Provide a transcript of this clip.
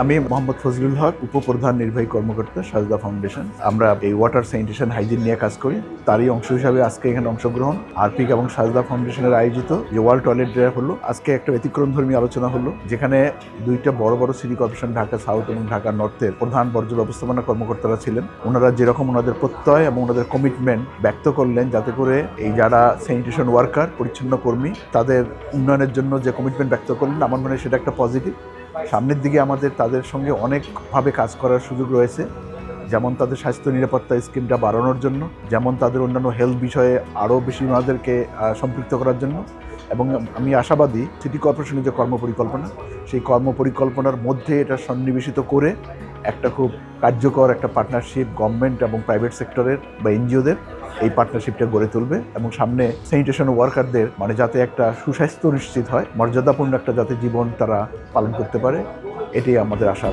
আমি মোহাম্মদ ফজলুল হক, উপপ্রধান নির্বাহী কর্মকর্তা সাজদা ফাউন্ডেশন। আমরা এই ওয়াটার স্যানিটেশন হাইজিন নিয়ে কাজ করি। তারই অংশ হিসাবে আজকে এখানে অংশগ্রহণ। আরপিক এবং সাজদা ফাউন্ডেশনের আয়োজিত যে ওয়ার্ল্ড টয়লেট ডে হলো, আজকে একটা ব্যতিক্রম ধর্মী আলোচনা হলো, যেখানে দুইটা বড় বড় সিটি কর্পোরেশন ঢাকা সাউথ এবং ঢাকা নর্থের প্রধান বর্জ্য ব্যবস্থাপনা কর্মকর্তারা ছিলেন। ওনারা যেরকম ওনাদের প্রত্যয় এবং ওনাদের কমিটমেন্ট ব্যক্ত করলেন, যাতে করে এই যারা স্যানিটেশন ওয়ার্কার পরিচ্ছন্ন কর্মী, তাদের উন্নয়নের জন্য যে কমিটমেন্ট ব্যক্ত করলেন, আমার মনে হয় সেটা একটা পজিটিভ সামনের দিকে আমাদের তাদের সঙ্গে অনেকভাবে কাজ করার সুযোগ রয়েছে। যেমন তাদের স্বাস্থ্য নিরাপত্তা স্কিমটা বাড়ানোর জন্য, যেমন তাদের অন্যান্য হেলথ বিষয়ে আরও বেশি ওনাদেরকে সম্পৃক্ত করার জন্য। এবং আমি আশাবাদী সিটি কর্পোরেশনের যে কর্মপরিকল্পনা, সেই কর্মপরিকল্পনার মধ্যে এটা সন্নিবেশিত করে একটা খুব কার্যকর একটা পার্টনারশিপ গভর্নমেন্ট এবং প্রাইভেট সেক্টরের বা এনজিওদের এই পার্টনারশিপটা গড়ে তুলবে। এবং সামনে স্যানিটেশন ওয়ার্কারদের মানে যাতে একটা সুস্বাস্থ্য নিশ্চিত হয়, মর্যাদাপূর্ণ একটা যাতে জীবন তারা পালন করতে পারে, এটাই আমাদের আশা।